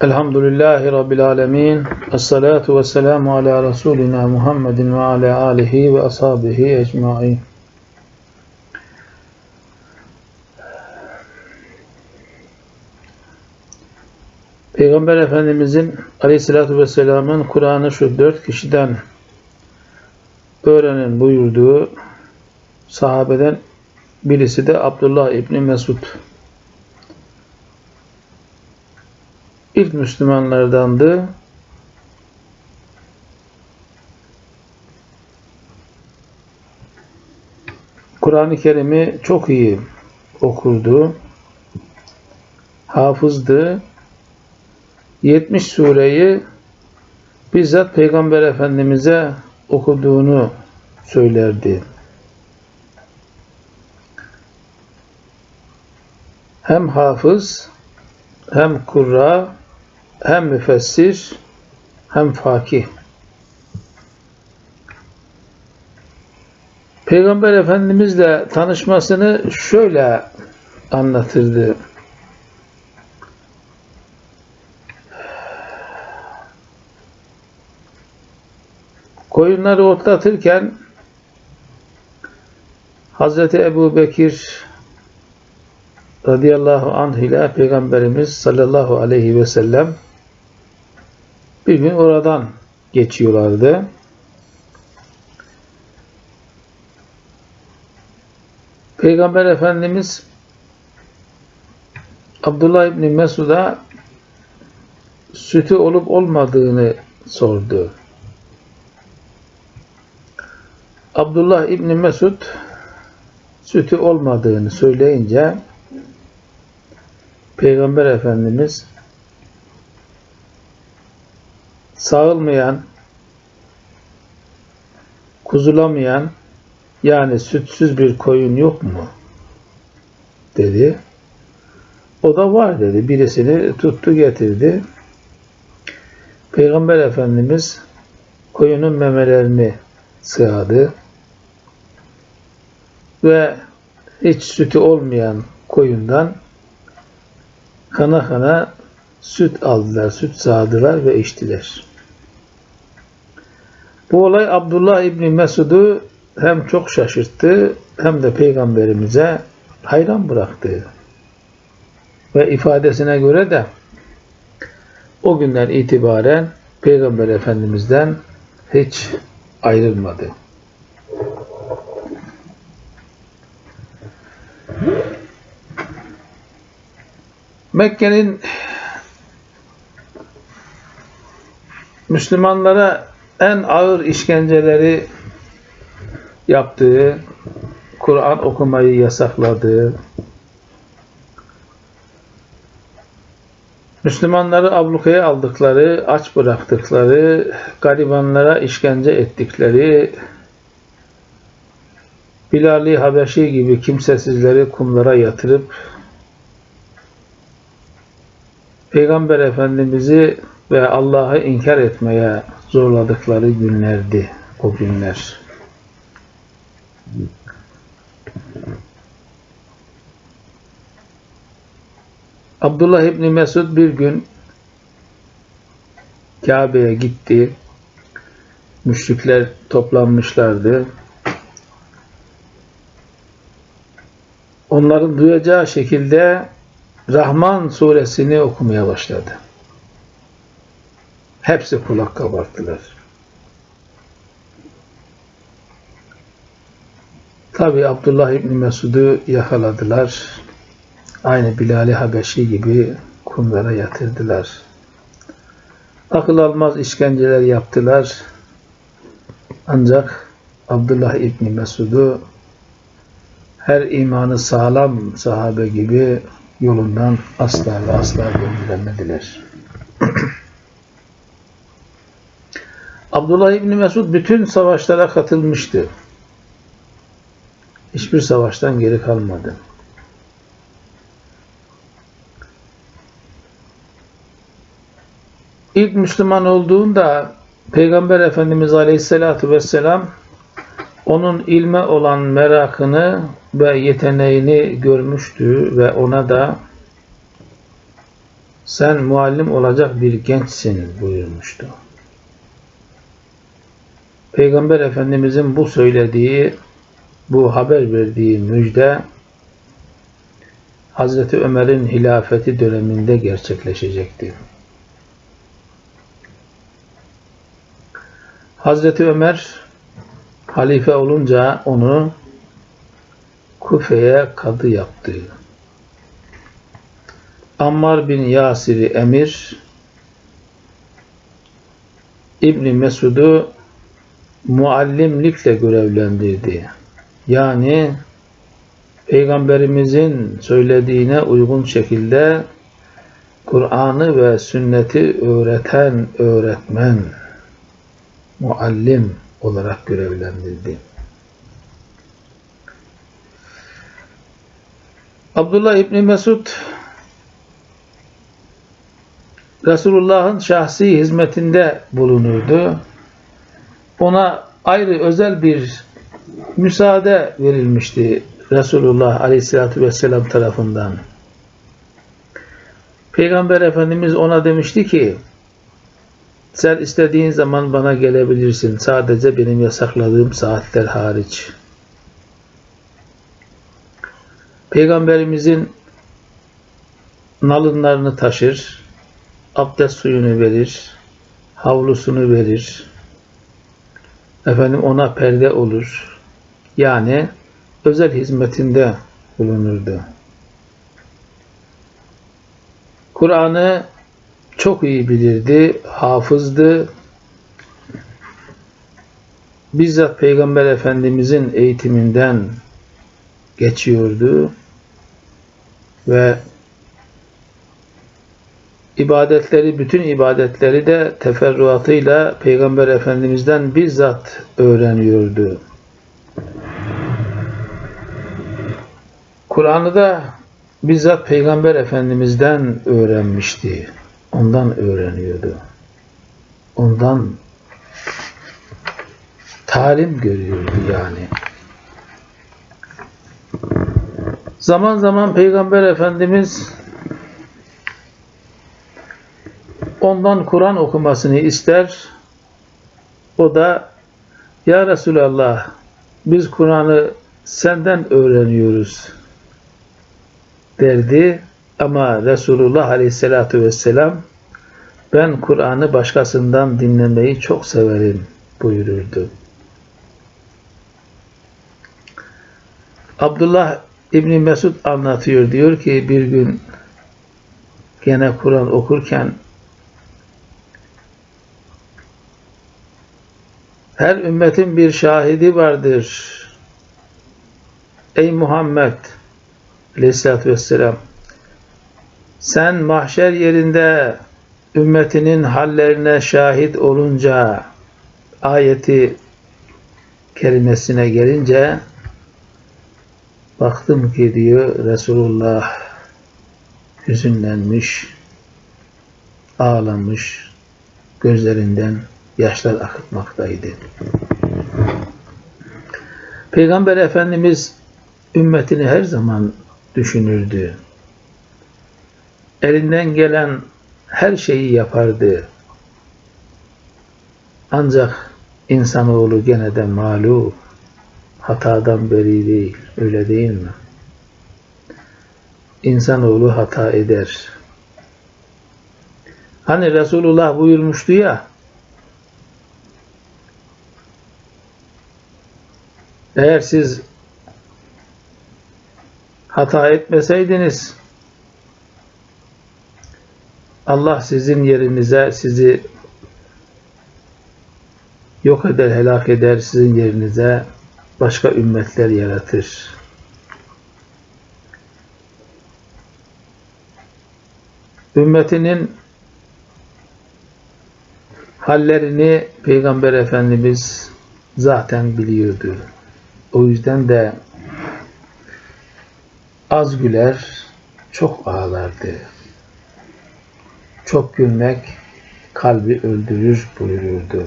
Elhamdülillahi Rabbil Alemin. Esselatu ve selamu ala Resulina Muhammedin ve ala alihi ve ashabihi ecmain. Peygamber Efendimizin Aleyhisselatü Vesselam'ın Kur'an'ı şu dört kişiden öğrenin buyurduğu sahabeden birisi de Abdullah İbni Mesud. İlk Müslümanlardandı. Kur'an-ı Kerim'i çok iyi okurdu. Hafızdı. 70 sureyi bizzat Peygamber Efendimiz'e okuduğunu söylerdi. Hem hafız, hem kurra, hem müfessir, hem fakih. Peygamber Efendimizle tanışmasını şöyle anlatırdı. Koyunları otlatırken Hazreti Ebu Bekir radıyallahu anh ile Peygamberimiz sallallahu aleyhi ve sellem bir gün oradan geçiyorlardı. Peygamber Efendimiz Abdullah İbni Mesud'a sütü olup olmadığını sordu. Abdullah İbni Mesud sütü olmadığını söyleyince Peygamber Efendimiz sağılmayan, kuzulamayan yani sütsüz bir koyun yok mu? dedi. O da var dedi. Birisini tuttu getirdi. Peygamber Efendimiz koyunun memelerini sığadı ve hiç sütü olmayan koyundan kana kana süt aldılar, süt sağdılar ve içtiler. Bu olay Abdullah İbni Mesud'u hem çok şaşırttı hem de peygamberimize hayran bıraktı. Ve ifadesine göre de o günden itibaren Peygamber Efendimiz'den hiç ayrılmadı. Mekke'nin Müslümanlara en ağır işkenceleri yaptığı, Kur'an okumayı yasakladığı, Müslümanları ablukaya aldıkları, aç bıraktıkları, garibanlara işkence ettikleri, Bilal-i Habeşi gibi kimsesizleri kumlara yatırıp Peygamber Efendimiz'i ve Allah'ı inkar etmeye zorladıkları günlerdi o günler. Abdullah İbni Mesud bir gün Kabe'ye gitti. Müşrikler toplanmışlardı. Onların duyacağı şekilde Rahman suresini okumaya başladı. Hepsi kulak kabarttılar. Tabi Abdullah İbni Mesud'u yakaladılar. Aynı Bilal-i Habeşi gibi kumlara yatırdılar. Akıl almaz işkenceler yaptılar. Ancak Abdullah İbni Mesud'u her imanı sağlam sahabe gibi yolundan asla ve asla döndüremediler. Abdullah İbni Mesud bütün savaşlara katılmıştı. Hiçbir savaştan geri kalmadı. İlk Müslüman olduğunda Peygamber Efendimiz Aleyhisselatü Vesselam onun ilme olan merakını ve yeteneğini görmüştü ve ona da sen muallim olacak bir gençsin buyurmuştu. Peygamber Efendimizin bu söylediği, bu haber verdiği müjde Hazreti Ömer'in hilafeti döneminde gerçekleşecekti. Hazreti Ömer halife olunca onu Kufe'ye kadı yaptı. Ammar bin Yasir'i emir, İbni Mesud'u muallimlikle görevlendirdi. Yani Peygamberimizin söylediğine uygun şekilde Kur'an'ı ve sünneti öğreten öğretmen, muallim olarak görevlendirdi. Abdullah İbni Mesud Resulullah'ın şahsi hizmetinde bulunurdu. Ona ayrı özel bir müsaade verilmişti Resulullah Aleyhisselatü Vesselam tarafından. Peygamber Efendimiz ona demişti ki sen istediğin zaman bana gelebilirsin. Sadece benim yasakladığım saatler hariç. Peygamberimizin nalınlarını taşır, abdest suyunu verir, havlusunu verir. Efendim ona perde olur. Yani özel hizmetinde bulunurdu. Kur'an'ı çok iyi bilirdi, hafızdı. Bizzat Peygamber Efendimizin eğitiminden geçiyordu ve ibadetleri, bütün ibadetleri de teferruatıyla Peygamber Efendimiz'den bizzat öğreniyordu. Kur'an'ı da bizzat Peygamber Efendimiz'den öğrenmişti. Ondan öğreniyordu. Ondan talim görüyordu yani. Zaman zaman Peygamber Efendimiz ondan Kur'an okumasını ister. O da Ya Resulallah biz Kur'an'ı senden öğreniyoruz derdi. Ama Resulullah Aleyhisselatü Vesselam ben Kur'an'ı başkasından dinlemeyi çok severim buyururdu. Abdullah İbni Mesud anlatıyor. Diyor ki bir gün gene Kur'an okurken her ümmetin bir şahidi vardır. Ey Muhammed Aleyhisselatü Vesselam sen mahşer yerinde ümmetinin hallerine şahit olunca ayeti kerimesine gelince baktım ki diyor Resulullah hüzünlenmiş, ağlamış, gözlerinden yaşlar akıtmaktaydı. Peygamber Efendimiz ümmetini her zaman düşünürdü. Elinden gelen her şeyi yapardı. Ancak insanoğlu gene de malum hatadan beri değil. Öyle değil mi? İnsanoğlu hata eder. Hani Resulullah buyurmuştu ya eğer siz hata etmeseydiniz Allah sizin yerinize sizi yok eder, helak eder sizin yerinize başka ümmetler yaratır. Ümmetinin hallerini Peygamber Efendimiz zaten biliyordu. O yüzden de az güler, çok ağlardı. Çok gülmek kalbi öldürür buyururdu.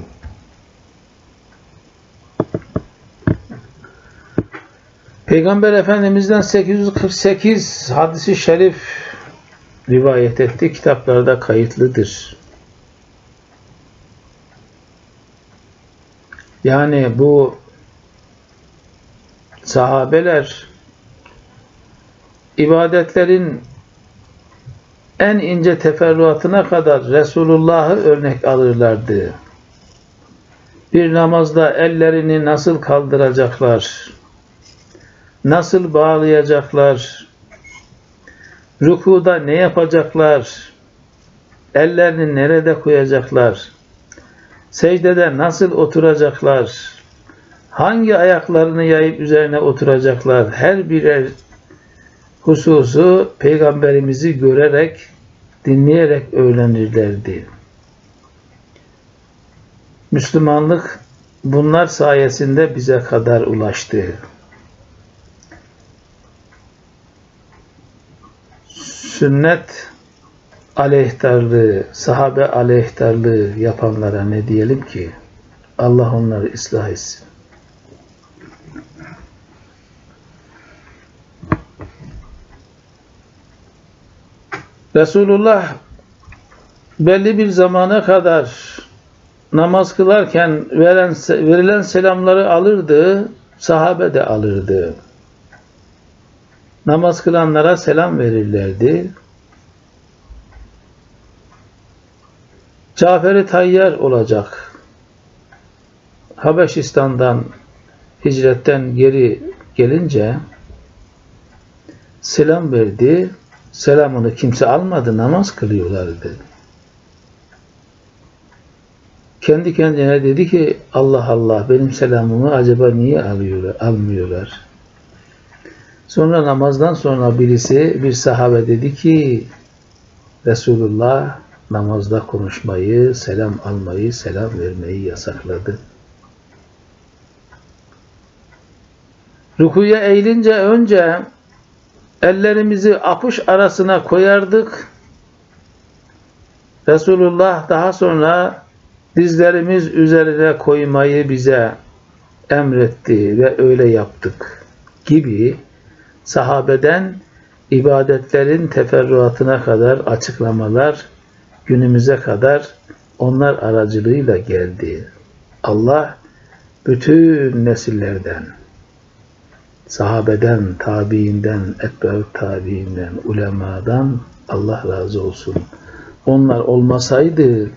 Peygamber Efendimiz'den 848 hadisi şerif rivayet etti. Kitaplarda kayıtlıdır. Yani bu sahabeler ibadetlerin en ince teferruatına kadar Resulullah'ı örnek alırlardı. Bir namazda ellerini nasıl kaldıracaklar, nasıl bağlayacaklar, rükuda ne yapacaklar, ellerini nerede koyacaklar, secdede nasıl oturacaklar, hangi ayaklarını yayıp üzerine oturacaklar, her birer hususu peygamberimizi görerek, dinleyerek öğrenirlerdi. Müslümanlık bunlar sayesinde bize kadar ulaştı. Sünnet aleyhtarlığı, sahabe aleyhtarlığı yapanlara ne diyelim ki? Allah onları ıslah etsin. Resulullah belli bir zamana kadar namaz kılarken veren, verilen selamları alırdı, sahabe de alırdı. Namaz kılanlara selam verirlerdi. Cafer-i Tayyar olacak. Habeşistan'dan hicretten geri gelince selam verdi. Selamını kimse almadı, namaz kılıyorlardı. Kendi kendine dedi ki Allah Allah benim selamımı acaba niye alıyorlar, almıyorlar? Sonra namazdan sonra birisi bir sahabe dedi ki Resulullah namazda konuşmayı, selam almayı, selam vermeyi yasakladı. Rukuya eğilince önce ellerimizi apış arasına koyardık. Resulullah daha sonra dizlerimiz üzerine koymayı bize emretti ve öyle yaptık gibi sahabeden ibadetlerin teferruatına kadar açıklamalar günümüze kadar onlar aracılığıyla geldi. Allah bütün nesillerden sahabeden, tabiinden, etbeü tabiinden, ulemadan Allah razı olsun. Onlar olmasaydı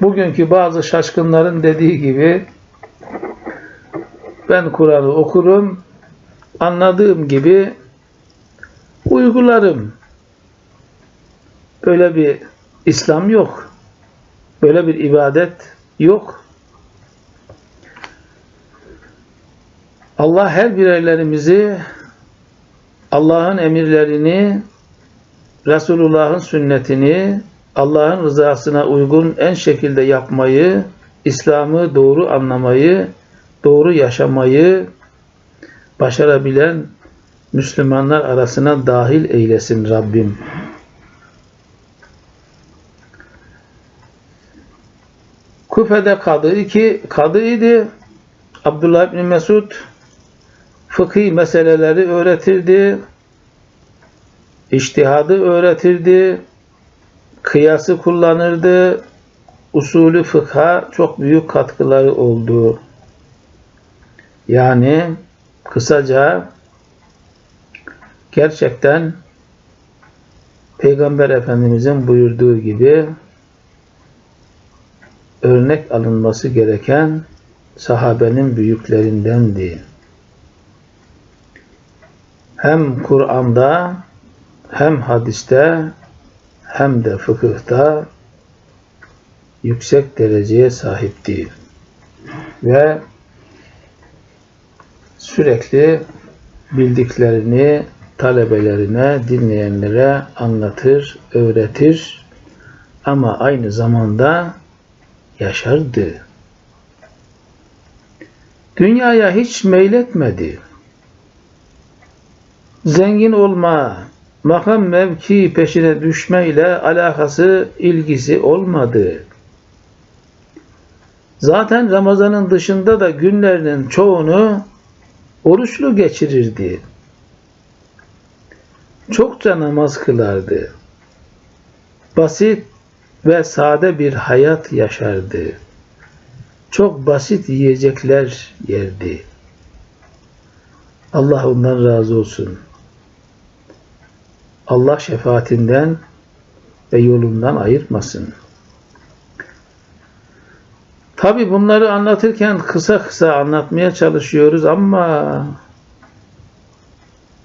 bugünkü bazı şaşkınların dediği gibi ben Kur'an'ı okurum, anladığım gibi uygularım. Öyle bir İslam yok. Böyle bir ibadet yok. Allah her bireylerimizi Allah'ın emirlerini, Resulullah'ın sünnetini, Allah'ın rızasına uygun en şekilde yapmayı, İslam'ı doğru anlamayı, doğru yaşamayı başarabilen Müslümanlar arasına dahil eylesin Rabbim. Kufe'de kadı ki kadıydı. Abdullah bin Mesud fıkhi meseleleri öğretirdi. İçtihadı öğretirdi. Kıyası kullanırdı. Usulü fıkha çok büyük katkıları oldu. Yani kısaca gerçekten Peygamber Efendimizin buyurduğu gibi örnek alınması gereken sahabenin büyüklerindendi. Hem Kur'an'da hem hadiste hem de fıkıhta yüksek dereceye sahipti. Ve sürekli bildiklerini talebelerine, dinleyenlere anlatır, öğretir ama aynı zamanda yaşardı. Dünyaya hiç meyletmedi. Zengin olma, makam mevki peşine düşme ile alakası, ilgisi olmadı. Zaten Ramazan'ın dışında da günlerinin çoğunu oruçlu geçirirdi. çokça namaz kılardı. Basit ve sade bir hayat yaşardı. Çok basit yiyecekler yerdi. Allah ondan razı olsun. Allah şefaatinden ve yolundan ayırmasın. Tabi bunları anlatırken kısa kısa anlatmaya çalışıyoruz ama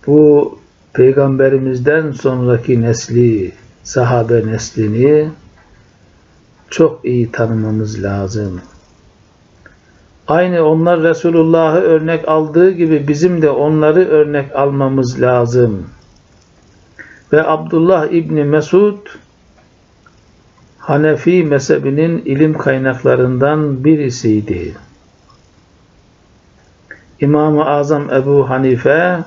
bu peygamberimizden sonraki nesli, sahabe neslini çok iyi tanımamız lazım. Aynı onlar Resulullah'ı örnek aldığı gibi bizim de onları örnek almamız lazım. Ve Abdullah İbni Mesud Hanefi mezhebinin ilim kaynaklarından birisiydi. İmam-ı Azam Ebu Hanife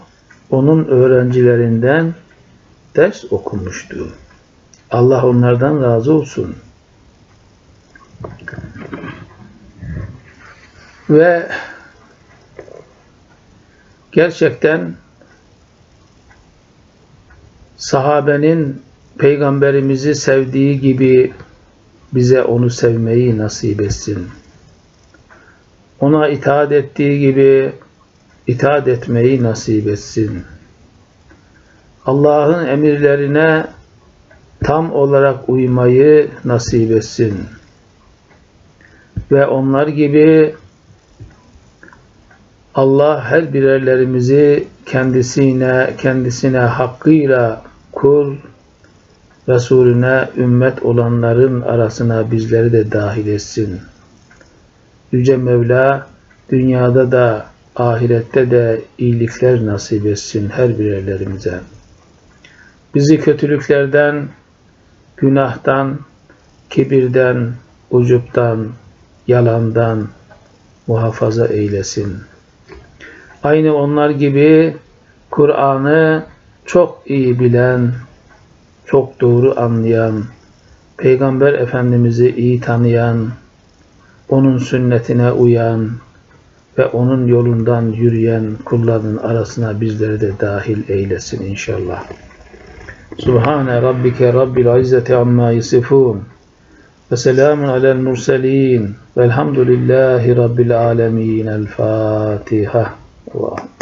onun öğrencilerinden ders okumuştu. Allah onlardan razı olsun. Ve gerçekten sahabenin peygamberimizi sevdiği gibi bize onu sevmeyi nasip etsin. Ona itaat ettiği gibi itaat etmeyi nasip etsin. Allah'ın emirlerine tam olarak uymayı nasip etsin. Ve onlar gibi Allah her birerlerimizi kendisine kendisine hakkıyla kul Resulüne ümmet olanların arasına bizleri de dahil etsin. Yüce Mevla dünyada da ahirette de iyilikler nasip etsin her birerlerimize. Bizi kötülüklerden, günahtan, kibirden, ucuptan, yalandan muhafaza eylesin. Aynı onlar gibi Kur'an'ı çok iyi bilen, çok doğru anlayan, Peygamber Efendimiz'i iyi tanıyan, onun sünnetine uyan ve onun yolundan yürüyen kulların arasına bizleri de dahil eylesin inşallah. Subhane Rabbike Rabbil İzzeti Amma Yisifun ve selamun alel murselin velhamdülillahi Rabbil Alemin. El Fatiha. Allah.